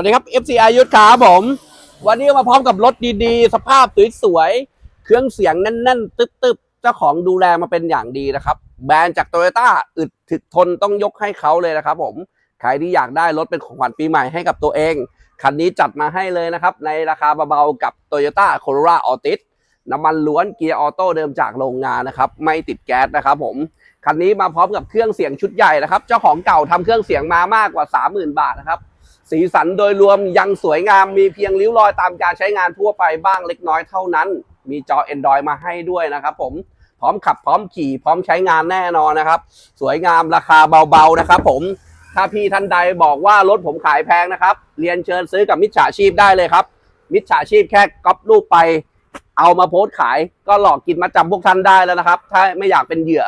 วัสดีครับ FCI ยุทธครับผม วันนี้มาพร้อมกับรถดีๆ สภาพสวยๆ เครื่องเสียงแน่นๆ ตึ๊บๆ เจ้าของดูแลมาเป็นอย่างดีนะครับ แบรนด์จากโตโยต้าอึดถึกทนต้องยกให้เขาเลยนะครับผม ใครที่อยากได้รถเป็นของขวัญปีใหม่ให้กับตัวเอง คันนี้จัดมาให้เลยนะครับ ในราคาเบาๆ กับ Toyota Corolla Altis น้ำมันล้วนเกียร์ออโต้เดิมจากโรงงานนะครับ ไม่ติดแก๊สนะครับผม คันนี้มาพร้อมกับเครื่องเสียงชุดใหญ่นะครับ เจ้าของเก่าทำเครื่องเสียงมามากกว่า 30,000 บาทนะครับ สีสันโดยรวมยังสวยงามมีเพียงริ้วรอยตามการใช้งานทั่วไปบ้างเล็กน้อยเท่านั้น มีจอ Android มาให้ด้วยนะครับผมพร้อมขับพร้อมขี่พร้อมใช้งานแน่นอนนะครับ สวยงามราคาเบาๆนะครับผมถ้าพี่ท่านใดบอกว่ารถผมขายแพงนะครับ เรียนเชิญซื้อกับมิจฉาชีพได้เลยครับ มิจฉาชีพแค่ก๊อปรูปไป เอามาโพสต์ขายก็หลอกกินมาจำพวกท่านได้แล้วนะครับ ถ้าไม่อยากเป็นเหยื่อ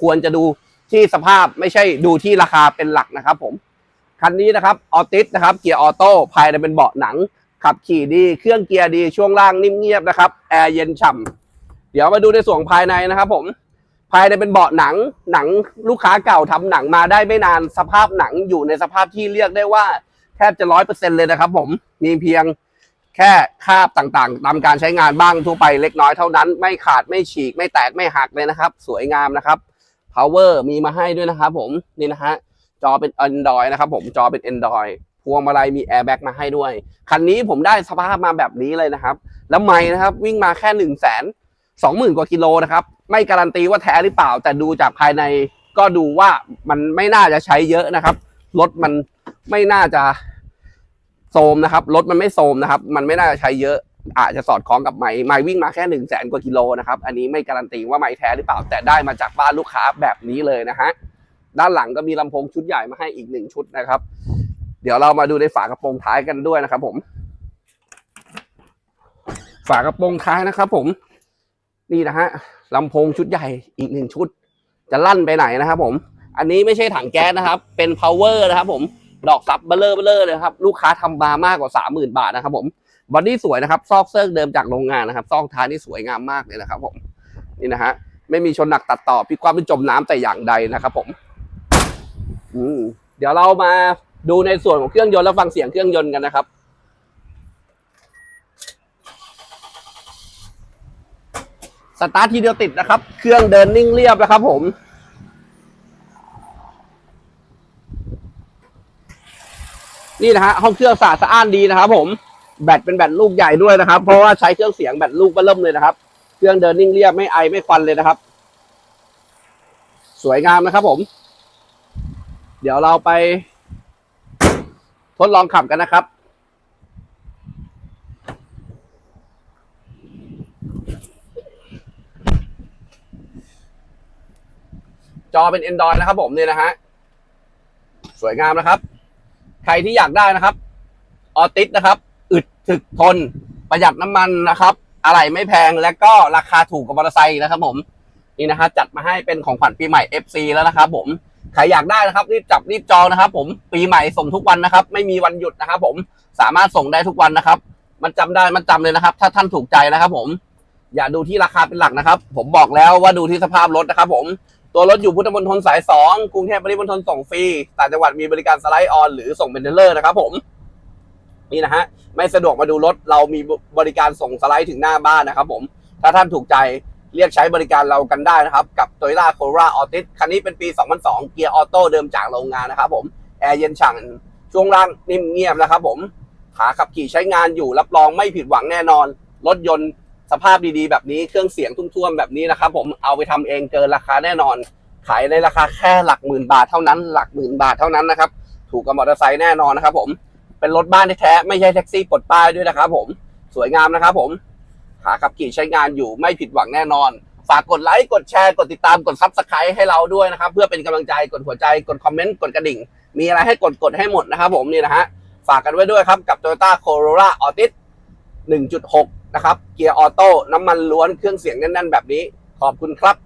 ควรจะดูที่สภาพไม่ใช่ดูที่ราคาเป็นหลักนะครับผม คันนี้นะครับออติสนะครับเกียร์ออโต้ภายในเป็นเบาะหนัง ขับขี่ดี เครื่องเกียร์ดีช่วงล่างนิ่มเงียบนะครับแอร์เย็นฉ่ำเดี๋ยวมาดูในส่วนภายในนะครับผม ภายในเป็นเบาะหนังหนังลูกค้าเก่าทำหนังมาได้ไม่นานสภาพหนังอยู่ในสภาพที่เรียกได้ว่าแทบจะร้อยเปอร์เซ็นเลยนะครับผมมีเพียงแค่คราบต่างๆ ตามการใช้งานบ้างทั่วไปเล็กน้อยเท่านั้น ไม่ขาดไม่ฉีกไม่แตกไม่หักเลยนะครับ สวยงามนะครับ power มีมาให้ด้วยนะครับผมนี่นะฮะจอเป็น Android นะครับผมจอเป็น Android พวงมาลัยมี Airbag มาให้ด้วย คันนี้ผมได้สภาพมาแบบนี้เลยนะครับ แล้วไม่นะครับวิ่งมาแค่หนึ่งแสนสองหมื่นกว่ากิโลนะครับ ไม่การันตีว่าแท้หรือเปล่า แต่ดูจากภายในก็ดูว่ามันไม่น่าจะใช้เยอะนะครับรถมันไม่น่าจะโซมนะครับรถมันไม่โซมนะครับ มันไม่น่าจะใช้เยอะ อาจจะสอดคล้องกับไม้ไม้วิ่งมาแค่หนึ่งแสนกว่ากิโลนะครับ อันนี้ไม่การันตีว่าไม้แท้หรือเปล่า แต่ได้มาจากบ้านลูกค้าแบบนี้เลยนะฮะ ด้านหลังก็มีลำโพงชุดใหญ่มาให้อีกหนึ่งชุดนะครับ เดี๋ยวเรามาดูในฝากระโปรงท้ายกันด้วยนะครับ ผม ฝากระโปรงท้ายนะครับ ผม นี่นะฮะลำโพงชุดใหญ่อีกหนึ่งชุด จะลั่นไปไหนนะครับ ผม อันนี้ไม่ใช่ถังแก๊สนะครับ เป็น power นะครับ ผม ดอกซับเบลเลอร์เบลเลอร์เลยครับ ลูกค้าทำมามากกว่าสามหมื่นบาทนะครับ ผม บอดี้สวยนะครับซอกเซิร์กเดิมจากโรงงานนะครับซอกท้ายนี่สวยงามมากเลยนะครับ ผมนี่นะฮะไม่มีชนหนักตัดต่อพิความเป็นจมน้ำแต่อย่างใดนะครับ ผม อืมเดี๋ยวเรามาดูในส่วนของเครื่องยนต์แล้วฟังเสียงเครื่องยนต์กันนะครับสตาร์ททีเดียวติดนะครับ เครื่องเดินนิ่งเรียบนะครับ ผม นี่นะฮะห้องเครื่องสะอาดสะอ้านดีนะครับผม แบตเป็นแบตลูกใหญ่ด้วยนะครับ เพราะว่าใช้เครื่องเสียงแบตลูกเบิ่มเลยนะครับ เครื่องเดินนิ่งเรียบไม่ไอไม่ควันเลยนะครับ สวยงามนะครับผม เดี๋ยวเราไปทดลองขับกันนะครับจอเป็น Android นะครับผมเนี่ยนะฮะ สวยงามนะครับ ใครที่อยากได้นะครับ ออติสนะครับ ถึกทนประหยัดน้ำมันนะครับ อะไรไม่แพงและก็ราคาถูกกว่ามอเตอร์ไซค์นะครับ ผมนี่นะฮะจัดมาให้เป็นของขวัญปีใหม่ FC แล้วนะครับ ผมใครอยากได้นะครับรีบจับรีบจองนะครับ ผมปีใหม่ส่งทุกวันนะครับ ไม่มีวันหยุดนะครับ ผมสามารถส่งได้ทุกวันนะครับ มันจำได้มันจำเลยนะครับ ถ้าท่านถูกใจนะครับ ผมอย่าดูที่ราคาเป็นหลักนะครับ ผมบอกแล้วว่าดูที่สภาพรถนะครับ ผมตัวรถอยู่พุทธมณฑลสายสองกรุงเทพปริมณฑลส่งฟรีต่างจังหวัดมีบริการสไลด์ออนหรือส่งเป็นเทเลอร์นะครับผม นี่นะฮะไม่สะดวกมาดูรถเรามีบริการส่งสไลด์ถึงหน้าบ้านนะครับผม ถ้าท่านถูกใจเรียกใช้บริการเรากันได้นะครับ กับ Toyota Corolla Altis คันนี้เป็นปี 2002 เกียร์ออโต้เดิมจากโรงงานนะครับผมแอร์เย็นฉ่ำช่วงล่างนิ่มเงียบนะครับผมขาขับขี่ใช้งานอยู่รับรองไม่ผิดหวังแน่นอน รถยนต์สภาพดีๆ แบบนี้เครื่องเสียงทุ่มๆแบบนี้นะครับผมเอาไปทำเองเกินราคาแน่นอน ขายในราคาแค่หลักหมื่นบาทเท่านั้น หลักหมื่นบาทเท่านั้นนะครับ ถูกกับมอเตอร์ไซค์แน่นอนนะครับผม เป็นรถบ้านแท้ๆไม่ใช่แท็กซี่ปลดป้ายด้วยนะครับผมสวยงามนะครับผมขาขับขี่ใช้งานอยู่ไม่ผิดหวังแน่นอน ฝากกดไลค์กดแชร์กดติดตามกดซับสไครต์ให้เราด้วยนะครับ เพื่อเป็นกำลังใจกดหัวใจกดคอมเมนต์กดกระดิ่ง มีอะไรให้กดกดให้หมดนะครับผมนี่นะฮะฝากกันไว้ด้วยครับกับ Toyota Corolla Altis 1.6 นะครับ เกียร์ออโต้น้ำมันล้วนเครื่องเสียงแน่นๆแบบนี้ ขอบคุณครับ